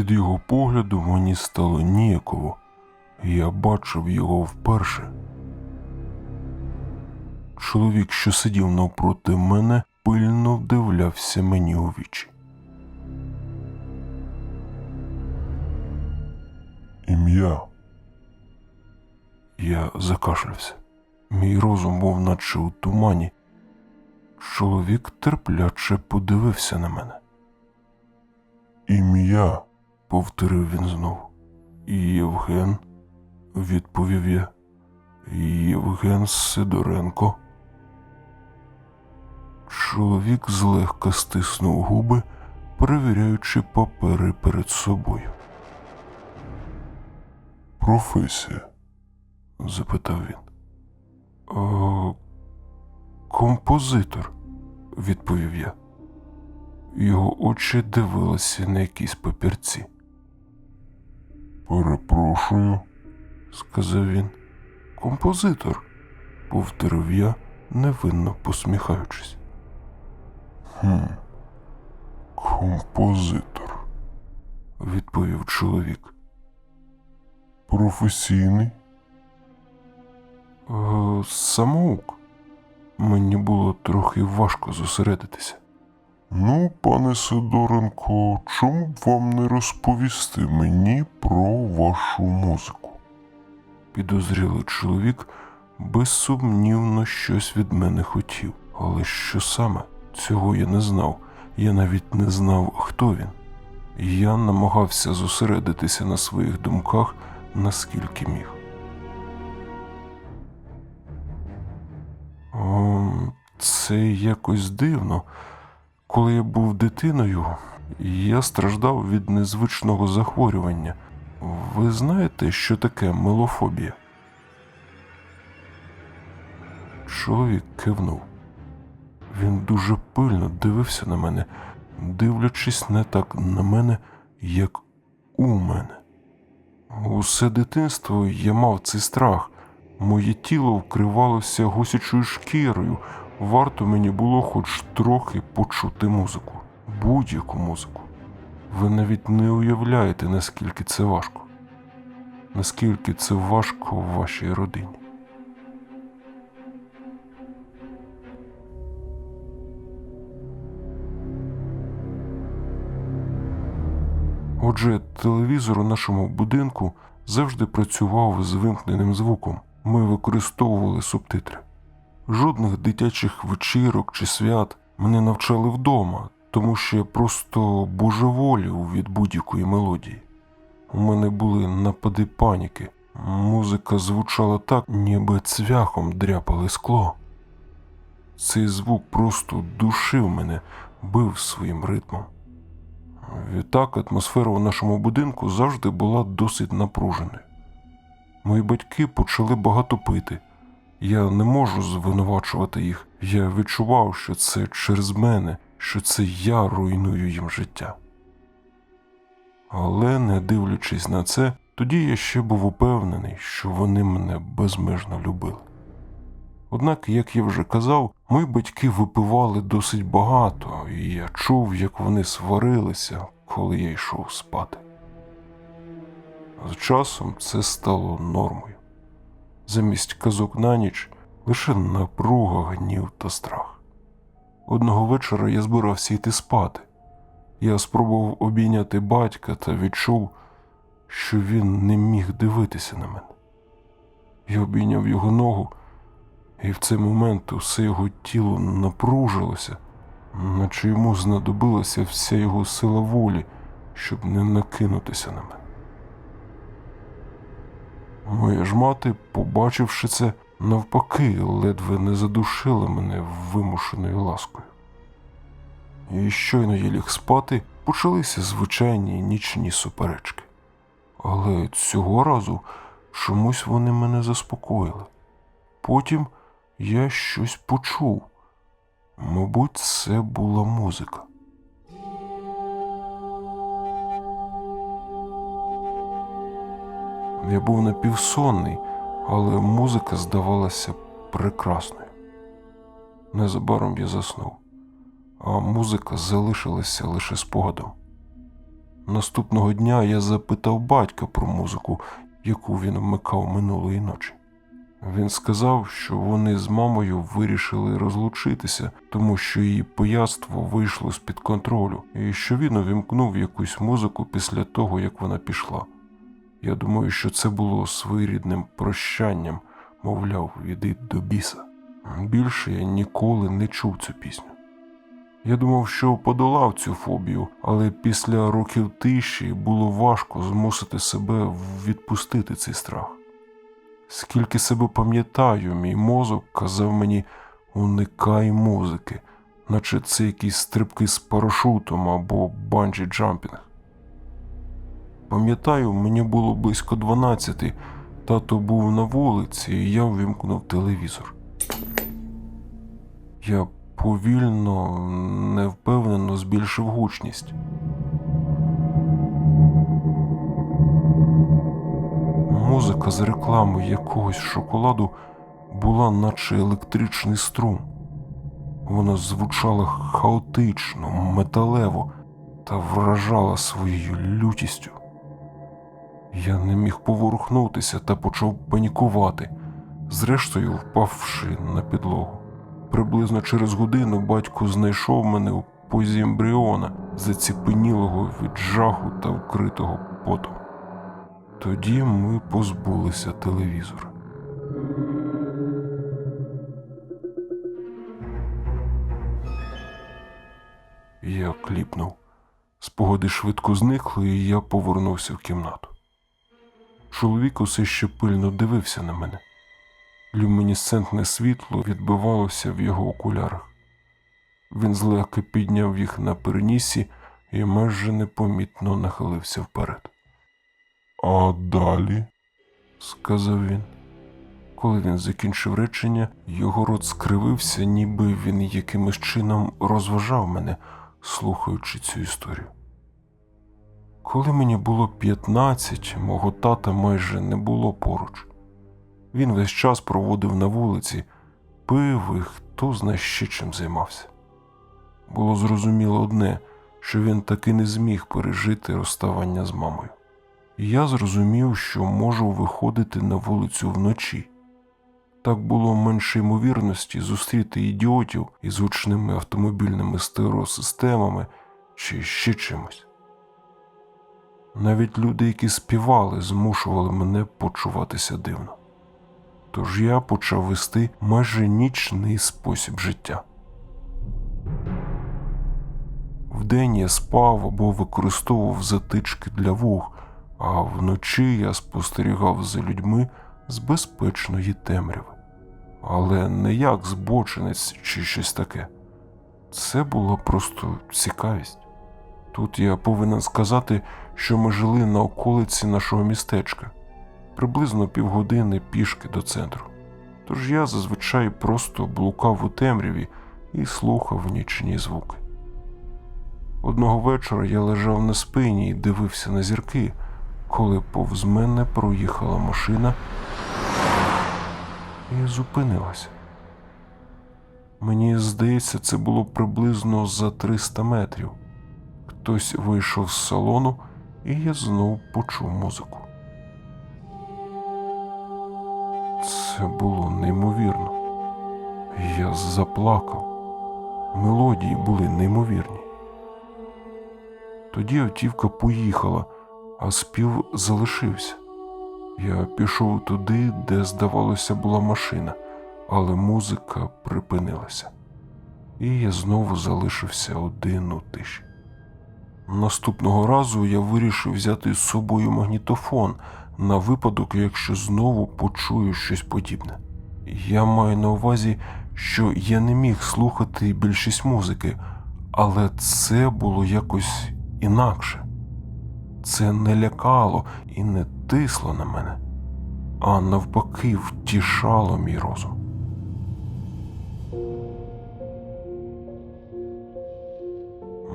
Від його погляду мені стало ніяково, я бачив його вперше. Чоловік, що сидів навпроти мене, пильно вдивлявся мені у вічі. Ім'я. Я закашлявся. Мій розум був наче у тумані. Чоловік терпляче подивився на мене. Ім'я, повторив він знову. Євген, відповів я. Євген Сидоренко. Чоловік злегка стиснув губи, перевіряючи папери перед собою. Професія? запитав він. «Е, композитор, відповів я. Його очі дивилися на якісь папірці. Перепрошую, сказав він. Композитор, повторив я, невинно посміхаючись. Хм. Композитор, відповів чоловік. Професійний? Е, самоук. Мені було трохи важко зосередитися. Ну, пане Сидоренко, чому б вам не розповісти мені про вашу музику? Підозрілий чоловік безсумнівно щось від мене хотів, але що саме? Цього я не знав. Я навіть не знав, хто він. Я намагався зосередитися на своїх думках наскільки міг. О, це якось дивно. Коли я був дитиною, я страждав від незвичного захворювання. Ви знаєте, що таке мелофобія? Чоловік кивнув. Він дуже пильно дивився на мене, дивлячись не так на мене, як у мене. Усе дитинство я мав цей страх. Моє тіло вкривалося гусячою шкірою. Варто мені було хоч трохи почути музику, будь-яку музику. Ви навіть не уявляєте, наскільки це важко, наскільки це важко в вашій родині. Отже, телевізор у нашому будинку завжди працював з вимкненим звуком. Ми використовували субтитри. Жодних дитячих вечірок чи свят мене навчали вдома, тому що я просто божеволів від будь-якої мелодії. У мене були напади паніки. Музика звучала так, ніби цвяхом дряпали скло. Цей звук просто душив мене, бив своїм ритмом. Відтак атмосфера у нашому будинку завжди була досить напруженою. Мої батьки почали багато пити. Я не можу звинувачувати їх. Я відчував, що це через мене, що це я руйную їм життя. Але, не дивлячись на це, тоді я ще був упевнений, що вони мене безмежно любили. Однак, як я вже казав, мої батьки випивали досить багато, і я чув, як вони сварилися, коли я йшов спати. З часом це стало нормою. Замість казок на ніч лише напруга, гнів та страх. Одного вечора я збирався йти спати. Я спробував обійняти батька та відчув, що він не міг дивитися на мене. Я обійняв його ногу, і в цей момент усе його тіло напружилося, наче йому знадобилася вся його сила волі, щоб не накинутися на мене. Моя ж мати, побачивши це, навпаки, ледве не задушила мене вимушеною ласкою. І щойно я ліг спати, почалися звичайні нічні суперечки. Але цього разу чомусь вони мене заспокоїли. Потім я щось почув. Мабуть, це була музика. Я був напівсонний, але музика здавалася прекрасною. Незабаром я заснув, а музика залишилася лише спогадом. Наступного дня я запитав батька про музику, яку він вмикав минулої ночі. Він сказав, що вони з мамою вирішили розлучитися, тому що її пияцтво вийшло з-під контролю, і що він увімкнув якусь музику після того, як вона пішла. Я думаю, що це було своєрідним прощанням, мовляв, іди до біса. Більше я ніколи не чув цю пісню. Я думав, що подолав цю фобію, але після років тиші було важко змусити себе відпустити цей страх. Скільки себе пам'ятаю, мій мозок казав мені уникай музики, наче це якісь стрибки з парашутом або банджі джампінг. Пам'ятаю, мені було близько 12, тато був на вулиці, і я ввімкнув телевізор. Я повільно, невпевнено збільшив гучність. Музика з реклами якогось шоколаду була наче електричний струм. Вона звучала хаотично, металево та вражала своєю лютістю. Я не міг поворухнутися та почав панікувати, зрештою впавши на підлогу. Приблизно через годину батько знайшов мене у позі ембріона, заціпенілого від жаху та вкритого потом. Тоді ми позбулися телевізора. Я кліпнув. Спогади швидко зникли, і я повернувся в кімнату. Чоловік усе ще пильно дивився на мене. Люмінесцентне світло відбивалося в його окулярах. Він злегка підняв їх на перенісі і майже непомітно нахилився вперед. А далі, сказав він. Коли він закінчив речення, його рот скривився, ніби він якимось чином розважав мене, слухаючи цю історію. Коли мені було 15, мого тата майже не було поруч. Він весь час проводив на вулиці, пив і хто зна ще чим займався. Було зрозуміло одне, що він таки не зміг пережити розставання з мамою. І я зрозумів, що можу виходити на вулицю вночі. Так було менше ймовірності зустріти ідіотів із гучними автомобільними стереосистемами чи ще чимось. Навіть люди, які співали, змушували мене почуватися дивно. Тож я почав вести майже нічний спосіб життя. Вдень я спав або використовував затички для вух, а вночі я спостерігав за людьми з безпечної темряви. Але не як збочинець чи щось таке. Це була просто цікавість. Тут я повинен сказати, що ми жили на околиці нашого містечка, приблизно півгодини пішки до центру. Тож я зазвичай просто блукав у темряві і слухав нічні звуки. Одного вечора я лежав на спині і дивився на зірки, коли повз мене проїхала машина і зупинилася. Мені здається, це було приблизно за 300 метрів. Хтось вийшов з салону, і я знов почув музику. Це було неймовірно. Я заплакав. Мелодії були неймовірні. Тоді автівка поїхала, а спів залишився. Я пішов туди, де, здавалося, була машина, але музика припинилася. І я знову залишився один у тиші. Наступного разу я вирішив взяти з собою магнітофон на випадок, якщо знову почую щось подібне. Я маю на увазі, що я не міг слухати більшість музики, але це було якось інакше. Це не лякало і не тисло на мене, а навпаки, втішало мій розум.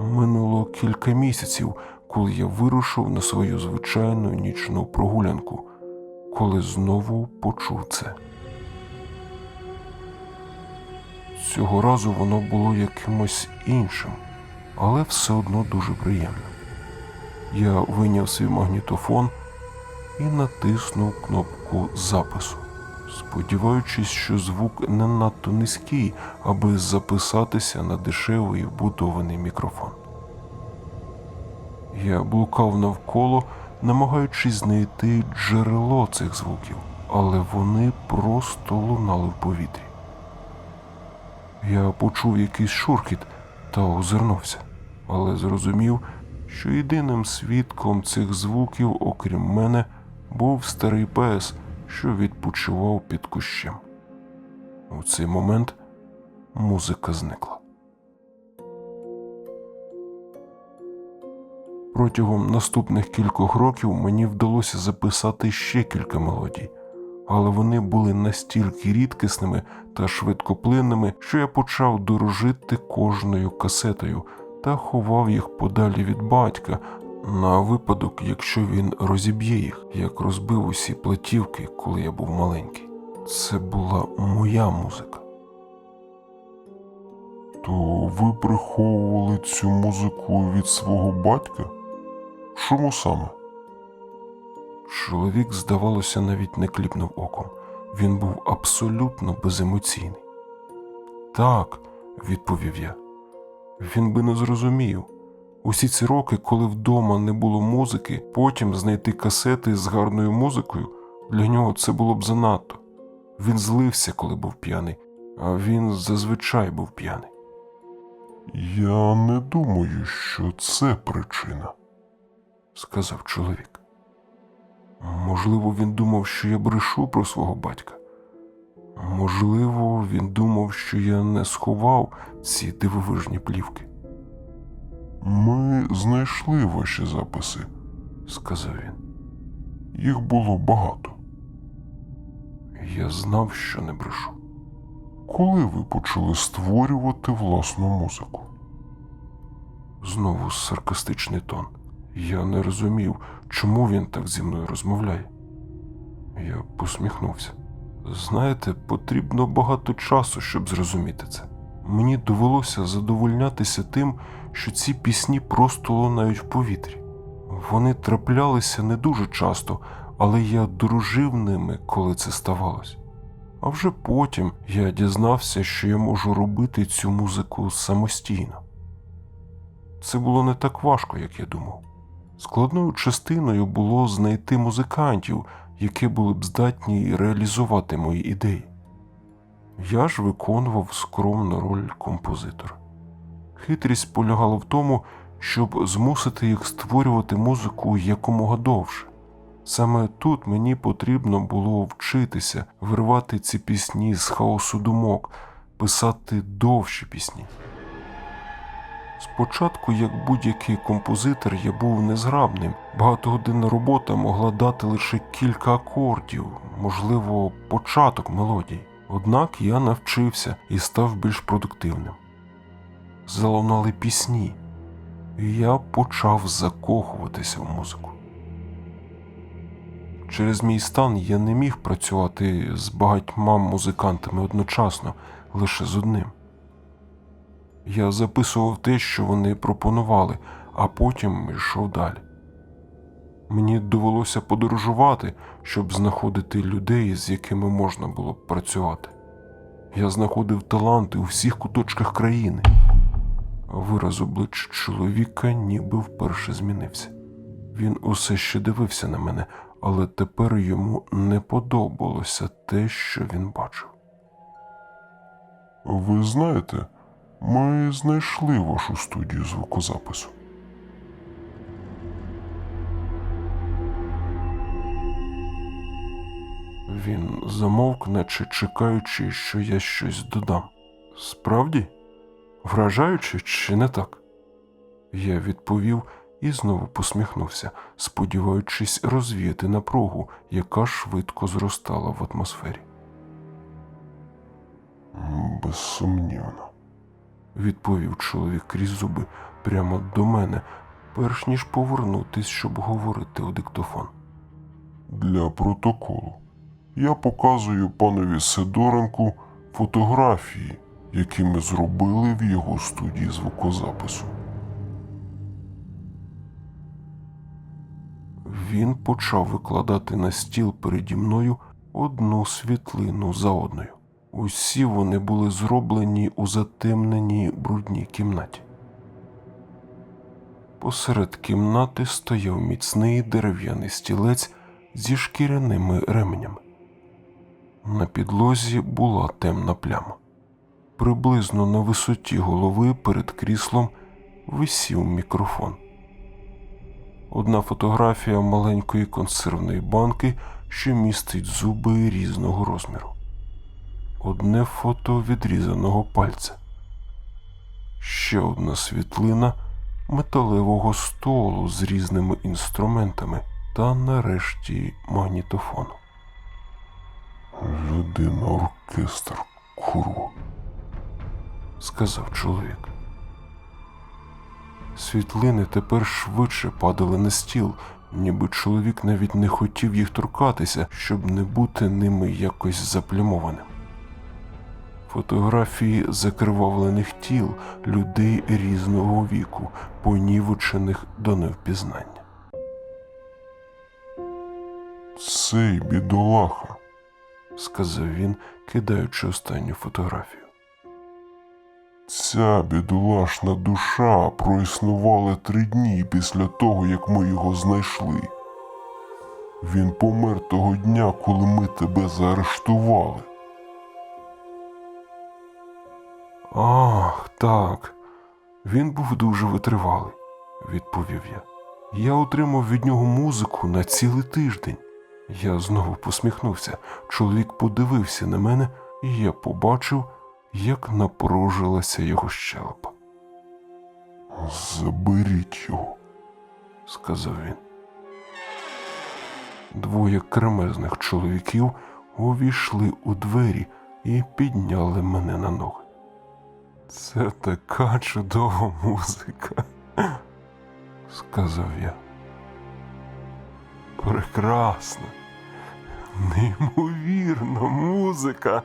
Минуло кілька місяців, коли я вирушив на свою звичайну нічну прогулянку, коли знову почув це. Цього разу воно було якимось іншим, але все одно дуже приємним. Я вийняв свій магнітофон і натиснув кнопку запису, сподіваючись, що звук не надто низький, аби записатися на дешевий вбудований мікрофон. Я блукав навколо, намагаючись знайти джерело цих звуків, але вони просто лунали в повітрі. Я почув якийсь шурхіт та озирнувся, але зрозумів, що єдиним свідком цих звуків, окрім мене, був старий пес, що відпочивав під кущем. У цей момент музика зникла. Протягом наступних кількох років мені вдалося записати ще кілька мелодій, але вони були настільки рідкісними та швидкоплинними, що я почав дорожити кожною касетою та ховав їх подалі від батька на випадок, якщо він розіб'є їх, як розбив усі платівки, коли я був маленький. Це була моя музика. То ви приховували цю музику від свого батька? Чому саме? Чоловік, здавалося, навіть не кліпнув оком. Він був абсолютно беземоційний. Так, відповів я. Він би не зрозумів. Усі ці роки, коли вдома не було музики, потім знайти касети з гарною музикою, для нього це було б занадто. Він злився, коли був п'яний, а він зазвичай був п'яний. Я не думаю, що це причина. сказав чоловік. Можливо, він думав, що я брешу про свого батька. Можливо, він думав, що я не сховав ці дивовижні плівки, Ми знайшли ваші записи. сказав він. Їх було багато. Я знав, що не брешу. Коли ви почали створювати власну музику? Знову саркастичний тон. Я не розумів, чому він так зі мною розмовляє. Я посміхнувся. Знаєте, потрібно багато часу, щоб зрозуміти це. Мені довелося задовольнятися тим, що ці пісні просто лунають в повітрі. Вони траплялися не дуже часто, але я дружив ними, коли це ставалось. А вже потім я дізнався, що я можу робити цю музику самостійно. Це було не так важко, як я думав. Складною частиною було знайти музикантів, які були б здатні реалізувати мої ідеї. Я ж виконував скромну роль композитора. Хитрість полягала в тому, щоб змусити їх створювати музику якомога довше. Саме тут мені потрібно було вчитися вирвати ці пісні з хаосу думок, писати довші пісні. Спочатку, як будь-який композитор, я був незграбним. Багатогодинна робота могла дати лише кілька акордів, можливо, початок мелодій. Однак я навчився і став більш продуктивним. Залунали пісні, і я почав закохуватися в музику. Через мій стан я не міг працювати з багатьма музикантами одночасно, лише з одним. Я записував те, що вони пропонували, а потім йшов далі. Мені довелося подорожувати, щоб знаходити людей, з якими можна було б працювати. Я знаходив таланти у всіх куточках країни. Вираз обличчя чоловіка ніби вперше змінився. Він усе ще дивився на мене, але тепер йому не подобалося те, що він бачив. Ви знаєте, ми знайшли вашу студію звукозапису. Він замовк, наче чекаючи, що я щось додам. Справді? Вражаючи чи не так? Я відповів і знову посміхнувся, сподіваючись розвіяти напругу, яка швидко зростала в атмосфері. Безсумнівно. Відповів чоловік крізь зуби прямо до мене, перш ніж повернутись, щоб говорити у диктофон. Для протоколу. Я показую панові Сидоренку фотографії, які ми зробили в його студії звукозапису. Він почав викладати на стіл переді мною одну світлину за одною. Усі вони були зроблені у затемненій брудній кімнаті. Посеред кімнати стояв міцний дерев'яний стілець зі шкіряними ременями. На підлозі була темна пляма. Приблизно на висоті голови перед кріслом висів мікрофон. Одна фотографія маленької консервної банки, що містить зуби різного розміру. Одне фото відрізаного пальця. Ще одна світлина металевого столу з різними інструментами та нарешті магнітофону. Людина оркестр, курва. Сказав чоловік. Світлини тепер швидше падали на стіл, ніби чоловік навіть не хотів їх торкатися, щоб не бути ними якось заплямованим. Фотографії закривавлених тіл людей різного віку, понівечених до невпізнання. Цей бідолаха. сказав він, кидаючи останню фотографію. Ця бідолашна душа проіснувала три дні після того, як ми його знайшли. Він помер того дня, коли ми тебе заарештували. Ах, так. Він був дуже витривалий, відповів я. Я отримав від нього музику на цілий тиждень. Я знову посміхнувся. Чоловік подивився на мене, і я побачив, як напружилася його щелепа, Заберіть його. сказав він. Двоє кремезних чоловіків увійшли у двері і підняли мене на ноги. Це така чудова музика, сказав я. Прекрасна, неймовірна музика.